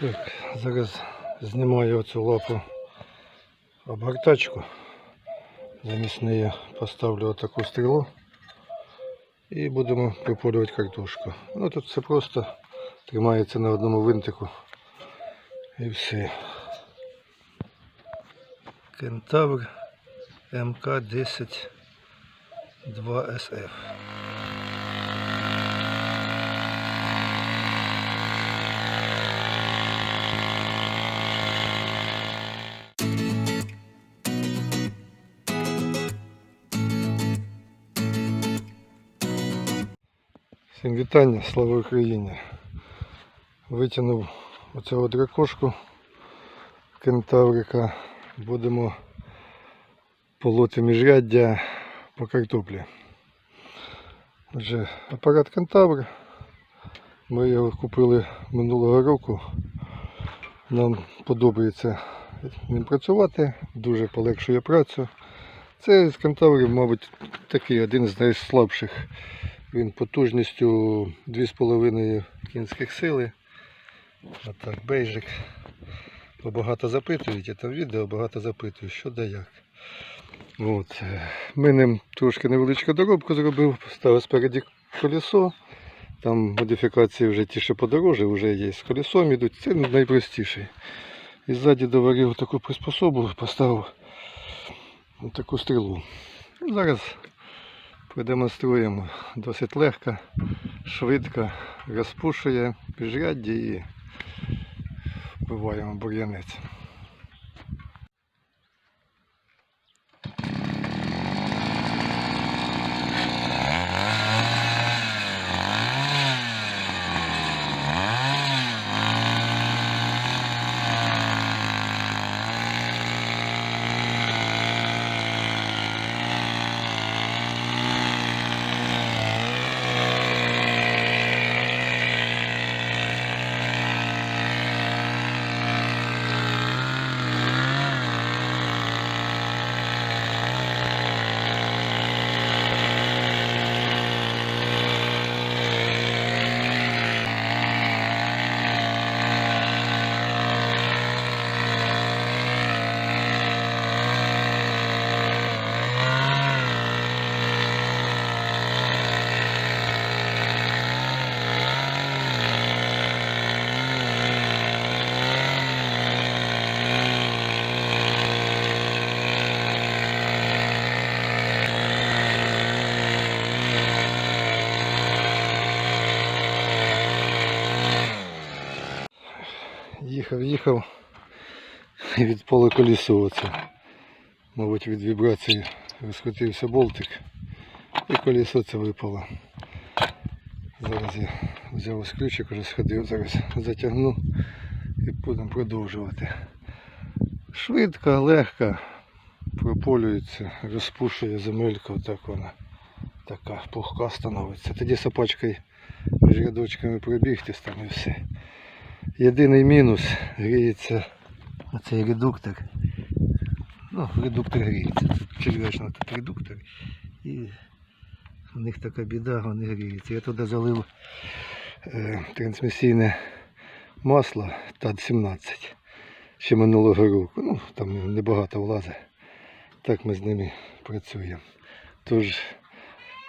Так, зараз знімаю оцю лапу обгортачку. Замість неї поставлю отаку стрілу і будемо приполювати картошку. Ну тут все просто тримається на одному винтику і все. Кентавр МК-10 2СФ. Всім вітання, слава Україні. Витягнув оцього дракошку кентаврика. Будемо полоти міжряддя по картоплі. Отже, апарат кентавр. Ми його купили минулого року. Нам подобається ним працювати, дуже полегшує працю. Це з кентаврів, мабуть, такий один з найслабших. Він потужністю 2,5 кінських сили. Отак, бейжик. Бо багато запитують, я там відео багато запитують, що да як. От. е, Ми ним трошки невеличку доробку зробив, поставив спереді колесо. Там модифікації вже ті, що подорожче, вже є з колесом ідуть. Це найпростіший. І ззаді доварив таку приспособу, поставив таку стрілу. Ну, Продемонструємо. Досить легко, швидко розпушує піжрядді і вбиваємо бур'янець. Їхав, їхав і від пола колесо оце. Мабуть, від вібрації розкрутився болтик і колесо це випало. Зараз я взяв ось ключик, вже сходив, зараз затягну і будемо продовжувати. Швидко, легко прополюється, розпушує земелька, отак вона така пухка становиться. Тоді сапачкою між рядочками пробігтись там і все. Єдиний мінус гріється оцей редуктор. Ну, редуктор гріється. Черв'ячно тут редуктор. І у них така біда, вони гріються. Я туди залив е, трансмісійне масло ТАД-17 ще минулого року. Ну, там небагато влазить. Так ми з ними працюємо. Тож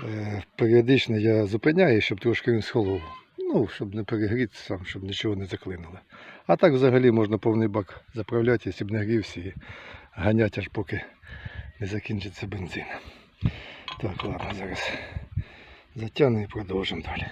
е, періодично я зупиняю, щоб трошки він схолов. Ну, щоб не перегрітися щоб нічого не заклинило. А так взагалі можна повний бак заправляти, якщо б не грівся і ганяти аж поки не закінчиться бензин. Так, ладно, зараз затягну і продовжимо далі.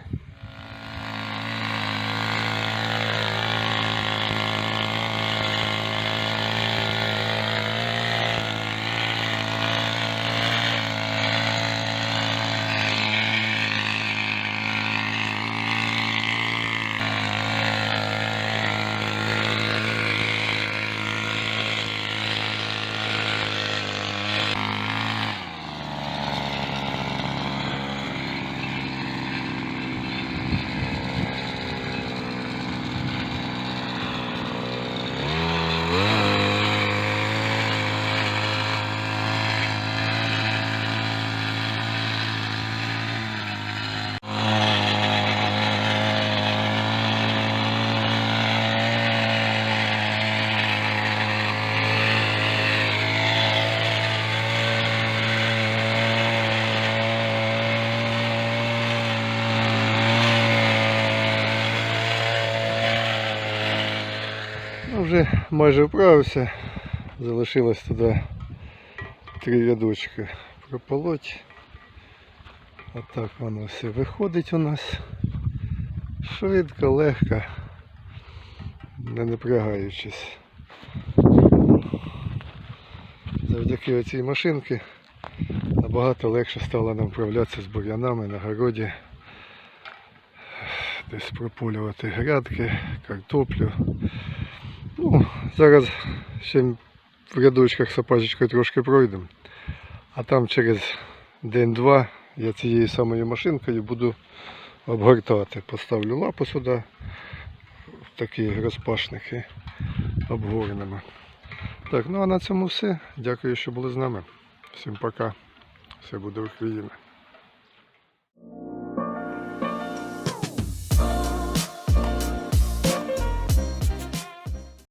Вже майже вправився. Залишилось туди три рядочки прополоть. Отак воно все виходить у нас. Швидко, легко, не напрягаючись. Завдяки цій машинці набагато легше стало нам вправлятися з бур'янами на городі. Десь прополювати грядки, картоплю. Ну, зараз ще в рядочках сапажечкою трошки пройдемо. А там через день-два я цією самою машинкою буду обгортати. Поставлю лапу сюди, в такі розпашники обгорнемо. Так, ну а на цьому все. Дякую, що були з нами. Всім пока. Все буде Україна.